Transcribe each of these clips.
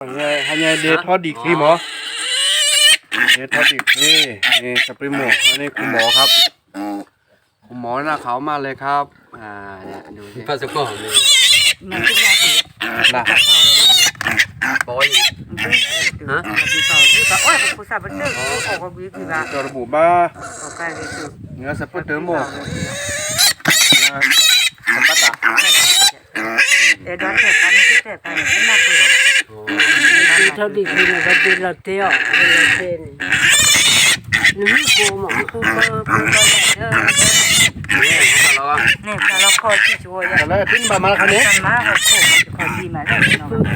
hanya hanya dia tadi kri หมอเดทอดิกนี่นี่สปริโมอันนี้คุณหมอครับ คุณหมอหน้าขาวมากเลยครับ อ่าเนี่ยดูสิภาษาก่อนเลยมันเป็นยาสีล่ะปอยฮะดีต่อดีต่อโอ้ยผู้สาวเป็นเจ้าออกมาบีคือว่าตัวระบุบ้าออกไปเลยคือเนื้อสปริเตอร์โมสปัตตาเดี๋ยวดอนแต่กันไม่แต่ไปไม่น่าเบื่อ เทอาดีกินก็ดีละเตี้ยละเตี้ยนี่นี่กูหมอกูก็กูก็ได้เด้อนี่พอเราคอยที่ช่วยแต่ล้วขึ้นมาแล้วคันนี้มาเขาโคคอยดีมาได้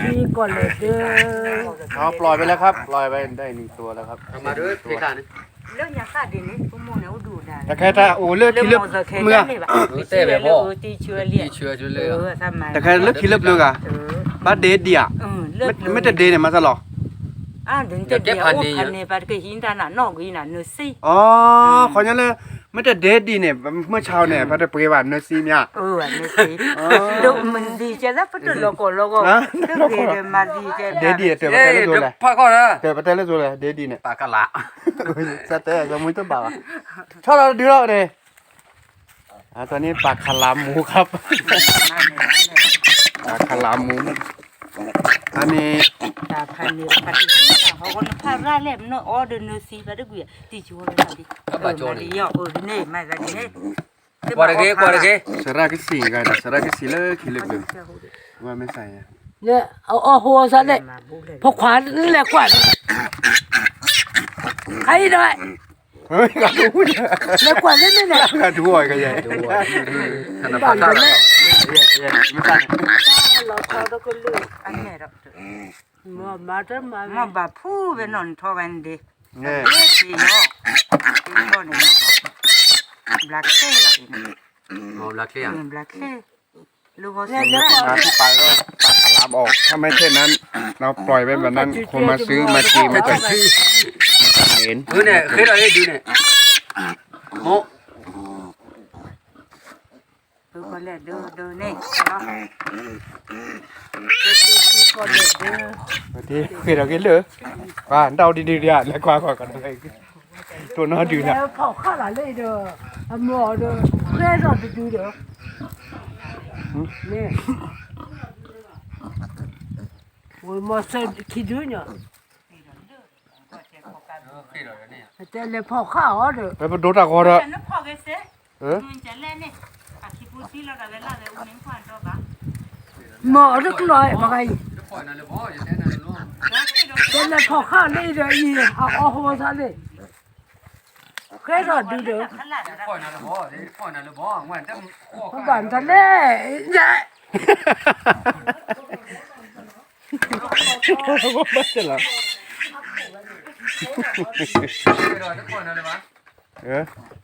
ดีก่อนเลยเด้อเขาปล่อยไปแล้วครับปล่อยไปได้หนึ่งตัวแล้วครับเอามาด้วยพี่ขานี่เรื่องยาฆ่าดินนี่ผมมองแล้วดูได้แต่แค่ตาโอ้เลือกที่เลือกเมื่อเต้แบบพ่อตีเชื้อเลี้ยตีเชื้อจุเลยแต่แค่เลือกที่เลือกเลือกอะบ้านเดดเดียเเลือไม่ดไม่แต่เดทเนี่ยมาตลอดอ่าถึงจะเดี๋ยวพันเนี่ยปัดก็หินด้านน่ะนอกกินน่ะเนื้อซี่อ๋อขอยันเลยไม่แต่เดทดีเนี่ยเมื่อเช้าเนี่ยพระเดชปรีวันเนอร์ซีเนี่ยเออเนื้อซี่ดูมันดีใจแล้วปัดโลโก้โลโก้ก็เกิดมาดีใจเดทดีเตะไปเอ้ยเตะเลยเดี๋ยวพ่อก่อนนะเตะไปเตะเลยตัวเลยเดทดีเนี่ยปากกะละสเตะจะมุ้ยตัวบ่าวชอบเราดีแล้วเนี่ยอ่าตอนนี้ปากคาลามหมูครับปากคาลาม หมูอันนี้ตาพันเนี่ยปัดที่เขาคนพาราเล็บเนาะอ๋อเดินเนื้อซี่ปัดก็อยู่ตีชัวร์เลยดิเออดีอะเออนี่ไม่ก็ดีเนี่ยกว่าเกกว่าเกสระกิสีกันสระกิสีเลยขี้เล็บเลยว่าไม่ใส่อะเนี่ยเอาเอาหัวซะเนี่ยพอขวานนี่แหละขวานใครได้เฮ้ยกระดูกเนี่ยแล้วขวานนี่เนี่ยกระดูกกันใหญ่ขนาดภาษาเราไม่ใส่เราเขาตะกุลูอันนี้เรามามาตมามาบาพูไปนอนทอกันดีเนี่ยเอ๊ะสีเนาะสีเนาะเนี่ยบล็คเซ่ละดิโอ้ลักเลียบล็คเซ่ลูกเขาเนี่เซ่ยเนี่ยมาที่ปลายก็ปลาคาราบออก ถ้าไม่เช่นนั้น เราปล่อยไว้แบบนั้นคนมาซื้อมาจีมาจะเห็นคือเนี่ยเคยเราได้ดูเนี่ย เขาเล่ดูดูนี่เนาะ บางทีเคยเรากินเลยว่าเดาดีๆเนี่ยแล้วกว่าก่อนกันอะไรตัวน้อดื้อ แล้ นะ วพอข้าหลานเลยเด้ออมอเด้อแค่เราไปดูเด้อเนี่ย我们是去ดูเนี่ย เคยเราเนี่ย แต่เลยพอข้าวเด้อ ไปไปดูตะกอเถอะ ฉันพอกันเซ่ เออ มันจะเล่นนี่อาคิปูซี่เราได้เวลาเลยอุ้งควันตัวบ้าหมอรึกลอยมาไงปล่อยนั่นเลยพ่ออ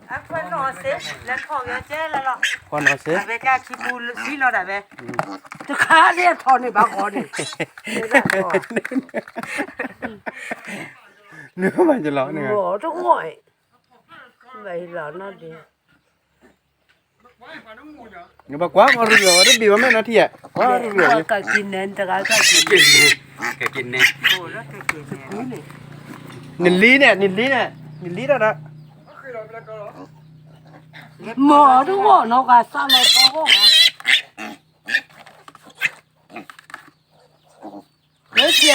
ย่าแท้นั่นเลยลูกแต่เลยพอข้าวเลยเด้ออีเอาเอาหัวซะเลยแค่เราดูเด้อขนาดนั้นปล่อยนั่นเลยพ่อปล่อยนั่นเลยพ่อเหมือนจะพ่อพบ้านทะเลเนี่ยไม่ใช่หรอเราจะปล่อยนั่นเลยวะเอออะควันนอนเซ่แล้วพอกันเจ้แล้วหรอควันเอาเสีย avec un qui boule si là d'avait จะขาเนี่ยทอนในบางคนนี่เนื้อมันจะร้อนยังไงหมอต้องห่วยไม่หลอนนั่นดิเดี๋ยวบอกว่ามาเรือได้บีว่าแม่นาทีอะว่าเรือก็ก็กินเน้นแต่ก็ก็กินกินเนี่ยแกกินเนี่ย oh là que que นิลลี่เนี่ยนิลลี่เนี่ยนิลลี่แล้วนะ หมอต้องห่วงเนาะก็สร้างเราต้องห่วงอะเฮ้ยเสีย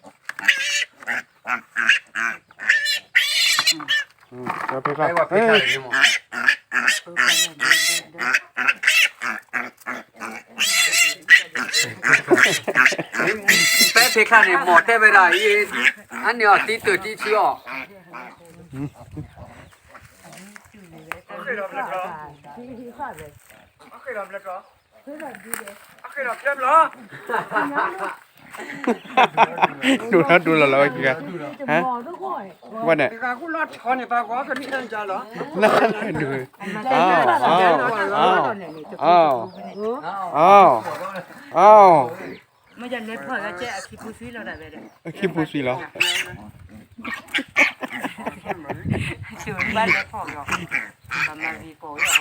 จะไปก่อนไอ้ว่าไปเฮ้ยเพคานี่หมดแทบไม่ได้อีอันนี้ยตีตื่นที่เชียวเคยลองแล้วก็เคยลองแล้วก็เคยลองแล้วเหรอ ดูแล้วดูแล้วเราอีกันฮะว่าเนี่ยกากูรอดชอนเนี่ยปากว่ากันนี่เองจ้าเหรอนั่นดูอ้าวอ้าวอ้าวอ้าวอ้าวไม่ยันเลยพ่อแล้วเจ๊คิปูซีเราได้ไปเลยคิปูซีเราจุนบ้านเล็บพ่อเราทำมาวีโก้เรา